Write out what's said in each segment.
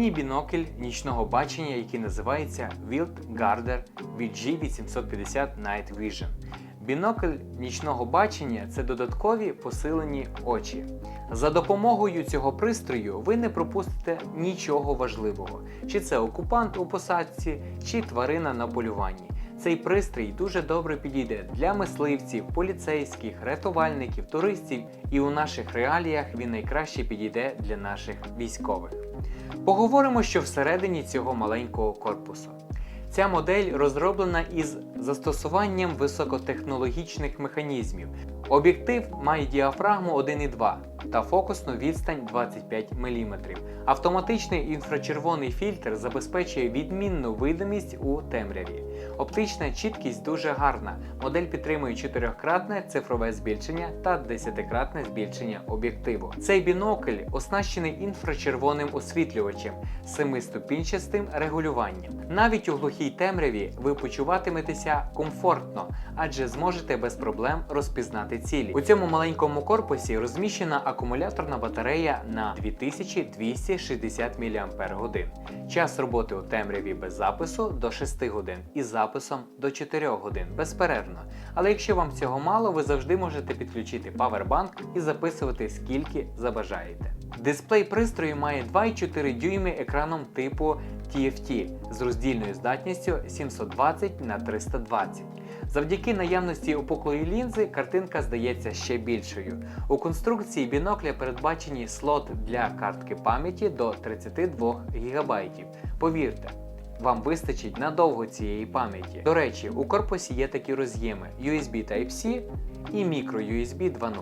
міні-бінокль нічного бачення, який називається Wild Garder VG850 Night Vision. Бінокль нічного бачення це додаткові посилені очі. За допомогою цього пристрою ви не пропустите нічого важливого, чи це окупант у посадці, чи тварина на полюванні. Цей пристрій дуже добре підійде для мисливців, поліцейських, рятувальників, туристів, і у наших реаліях він найкраще підійде для наших військових. Поговоримо, що всередині цього маленького корпусу. Ця модель розроблена із застосуванням високотехнологічних механізмів. Об'єктив має діафрагму 1,2 та фокусну відстань 25 мм. Автоматичний інфрачервоний фільтр забезпечує відмінну видимість у темряві. Оптична чіткість дуже гарна. Модель підтримує 4-кратне цифрове збільшення та 10-кратне збільшення об'єктиву. Цей бінокль оснащений інфрачервоним освітлювачем з 7-ступінчастим регулюванням. Навіть у глухій темряві ви почуватиметеся комфортно, адже зможете без проблем розпізнати цілі. У цьому маленькому корпусі розміщена акумуляторна батарея на 2260 мАч. Час роботи у темряві без запису до 6 годин і записом до 4 годин безперервно. Але якщо вам цього мало, ви завжди можете підключити павербанк і записувати скільки забажаєте. Дисплей пристрою має 2,4 дюйми екраном типу TFT з роздільною здатністю 720 на 320. Завдяки наявності опуклої лінзи картинка здається ще більшою. У конструкції бінокля передбачені слот для картки пам'яті до 32 ГБ. Повірте, вам вистачить надовго цієї пам'яті. До речі, у корпусі є такі роз'єми USB Type-C і microUSB 2.0.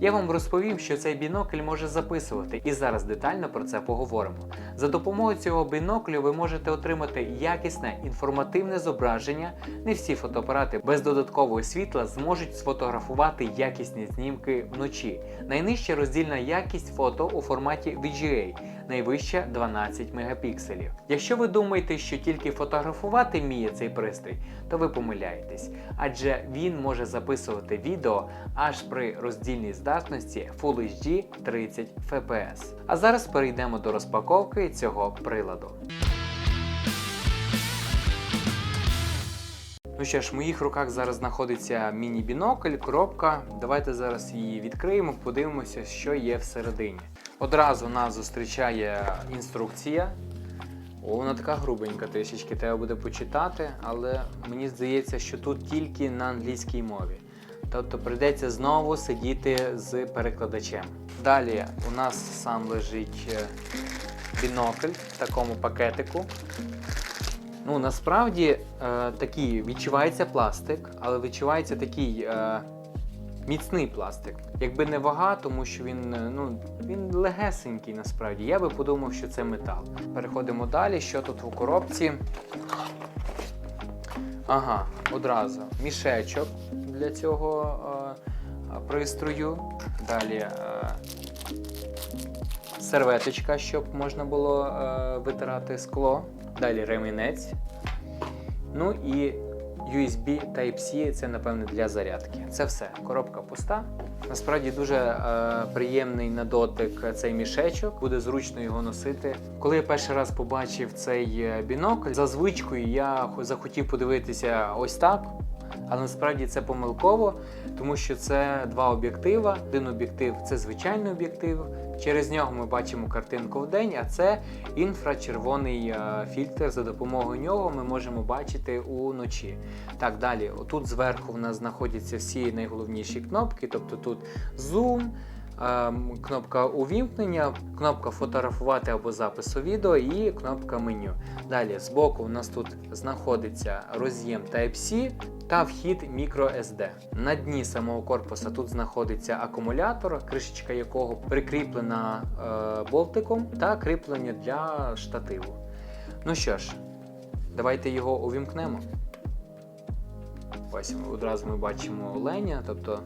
Я вам розповім, що цей бінокль може записувати, і зараз детально про це поговоримо. За допомогою цього біноклю ви можете отримати якісне інформативне зображення. Не всі фотоапарати без додаткового світла зможуть сфотографувати якісні знімки вночі. Найнижча роздільна якість фото у форматі VGA, найвища 12 мегапікселів. Якщо ви думаєте, що тільки фотографувати вміє цей пристрій, то ви помиляєтесь, адже він може записувати відео аж при роздільній здатності Full HD 30 FPS. А зараз перейдемо до розпаковки цього приладу. Ну що ж, в моїх руках зараз знаходиться міні-бінокль, коробка. Давайте зараз її відкриємо, подивимося, що є всередині. Одразу нас зустрічає інструкція. О, вона така грубенька трішечки, треба буде почитати, але мені здається, що тут тільки на англійській мові. Тобто прийдеться знову сидіти з перекладачем. Далі у нас сам лежить е, бінокль в такому пакетику. Ну, насправді е, такий відчувається пластик, але відчувається такий е, міцний пластик. Якби не вага, тому що він, е, ну, він легесенький насправді. Я би подумав, що це метал. Переходимо далі. Що тут у коробці? Ага, одразу мішечок для цього е, пристрою. Далі е, серветочка, щоб можна було е, витирати скло. Далі ремінець. Ну і USB Type-C це, напевне, для зарядки. Це все. Коробка пуста. Насправді дуже е, приємний на дотик цей мішечок, буде зручно його носити. Коли я перший раз побачив цей е, бінокль, за звичкою я хо- захотів подивитися ось так. Але насправді це помилково, тому що це два об'єктива. Один об'єктив це звичайний об'єктив. Через нього ми бачимо картинку в день, а це інфрачервоний е, фільтр. За допомогою нього ми можемо бачити уночі. Так, далі, отут зверху в нас знаходяться всі найголовніші кнопки, тобто тут зум. Ем, Кнопка увімкнення, кнопка фотографувати або запису відео і кнопка меню. Далі збоку у нас тут знаходиться роз'єм Type-C та вхід microSD. На дні самого корпуса тут знаходиться акумулятор, кришечка якого прикріплена е, болтиком, та кріплення для штативу. Ну що ж, давайте його увімкнемо. Ось одразу ми бачимо оленя, тобто,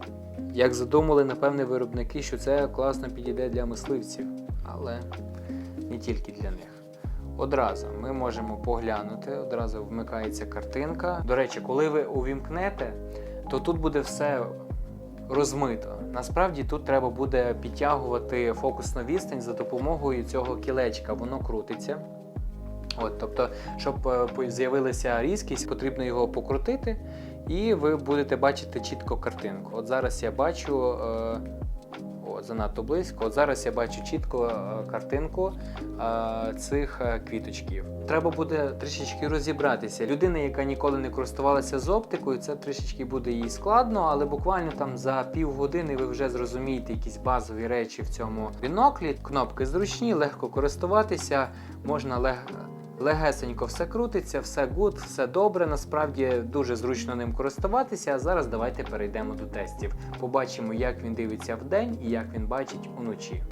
як задумали, напевне, виробники, що це класно підійде для мисливців, але не тільки для них. Одразу ми можемо поглянути, одразу вмикається картинка. До речі, коли ви увімкнете, то тут буде все розмито. Насправді тут треба буде підтягувати фокусну відстань за допомогою цього кілечка. Воно крутиться. От, тобто, щоб е, з'явилася різкість, потрібно його покрутити, і ви будете бачити чітко картинку. От зараз я бачу. Е, о, занадто близько. От зараз я бачу чітко е, картинку е, цих е, квіточків. Треба буде трішечки розібратися. Людина, яка ніколи не користувалася з оптикою, це трішечки буде їй складно, але буквально там за півгодини ви вже зрозумієте якісь базові речі в цьому біноклі. Кнопки зручні, легко користуватися, можна лег... легесенько все крутиться, все гуд, все добре. Насправді дуже зручно ним користуватися. А зараз давайте перейдемо до тестів. Побачимо, як він дивиться вдень і як він бачить уночі.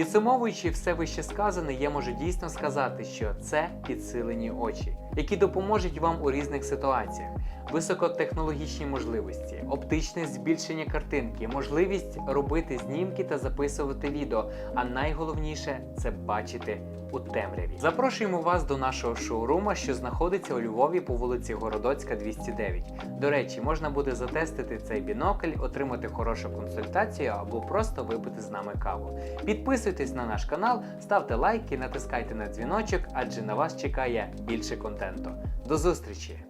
Підсумовуючи все вище сказане, я можу дійсно сказати, що це підсилені очі, які допоможуть вам у різних ситуаціях. Високотехнологічні можливості, оптичне збільшення картинки, можливість робити знімки та записувати відео. А найголовніше це бачити у темряві. Запрошуємо вас до нашого шоурума, що знаходиться у Львові по вулиці Городоцька, 209. До речі, можна буде затестити цей бінокль, отримати хорошу консультацію або просто випити з нами каву. Підписуйтесь на наш канал, ставте лайки, натискайте на дзвіночок, адже на вас чекає більше контенту. До зустрічі!